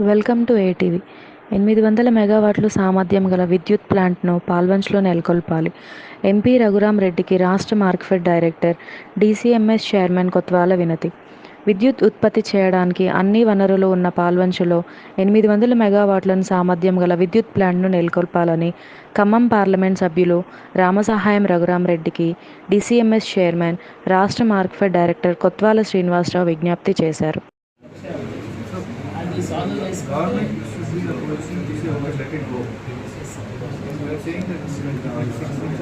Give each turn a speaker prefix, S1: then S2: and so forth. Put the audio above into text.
S1: Welcome to ATV. ఎనిమిది వందల మెగావాట్లు సామర్థ్యం గల విద్యుత్ ప్లాంట్ను పాల్వంచ్లో నెలకొల్పాలి. ఎంపీ రఘురాం రెడ్డికి రాష్ట్ర Markfed director DCMS chairman Kotwala వినతి. విద్యుత్ ఉత్పత్తి చేయడానికి అన్ని వనరులు ఉన్న పాల్వంచులో ఎనిమిది వందల మెగావాట్లను సామర్థ్యం గల విద్యుత్ ప్లాంట్ను నెలకొల్పాలని ఖమ్మం పార్లమెంట్ సభ్యులు రామసహాయం రఘురామ్ రెడ్డికి డిసిఎంఎస్ చైర్మన్ రాష్ట్ర మార్క్ఫెడ్ డైరెక్టర్ కొత్వాల శ్రీనివాసరావు విజ్ఞప్తి చేశారు.
S2: Government should